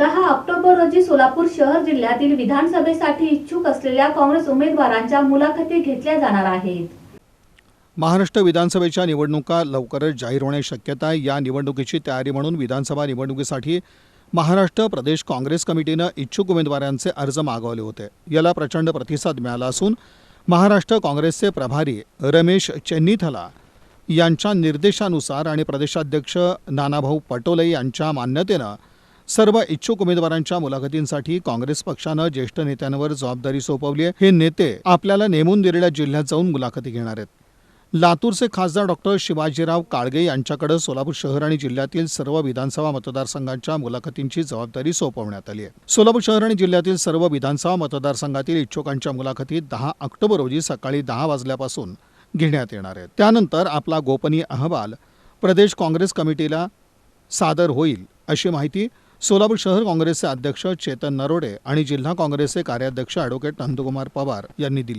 दहा ऑक्टोबर रोजी सोलापूर शहर जिल्ह्यातील विधानसभेसाठी इच्छुक असलेल्या काँग्रेस उमेदवारांच्या मुलाखती घेतल्या जाणार आहेत. महाराष्ट्र विधानसभेच्या निवडणुका लवकरच जाहीर होण्याची शक्यता आहे. या निवडणुकीची तयारी म्हणून विधानसभा निवडणुकीसाठी महाराष्ट्र प्रदेश काँग्रेस कमिटीनं इच्छुक उमेदवारांचे अर्ज मागवले होते. याला प्रचंड प्रतिसाद मिळाला असून महाराष्ट्र काँग्रेसचे प्रभारी रमेश चेन्नीथला यांच्या निर्देशानुसार आणि प्रदेशाध्यक्ष नानाभाऊ पटोले यांच्या मान्यतेनं सर्व इच्छुक उमेदवारांच्या मुलाखतींसाठी काँग्रेस पक्षानं ज्येष्ठ नेत्यांवर जबाबदारी सोपवली आहे. हे नेते आपल्याला नेमून दिलेल्या जिल्ह्यात जाऊन मुलाखती घेणार आहेत. लातूरचे खासदार डॉक्टर शिवाजीराव काळगे यांच्याकडे सोलापूर शहर आणि जिल्ह्यातील सर्व विधानसभा मतदारसंघांच्या मुलाखतींची जबाबदारी सोपवण्यात आली आहे. सोलापूर शहर आणि जिल्ह्यातील सर्व विधानसभा मतदारसंघातील इच्छुकांच्या मुलाखती दहा ऑक्टोबर रोजी सकाळी दहा वाजल्यापासून घेण्यात येणार आहेत. त्यानंतर आपला गोपनीय अहवाल प्रदेश काँग्रेस कमिटीला सादर होईल अशी माहिती सोलापूर शहर काँग्रेसचे अध्यक्ष चेतन नरोडे आणि जिल्हा काँग्रेसचे कार्याध्यक्ष ॲडव्होकेट नंदकुमार पवार यांनी दिली.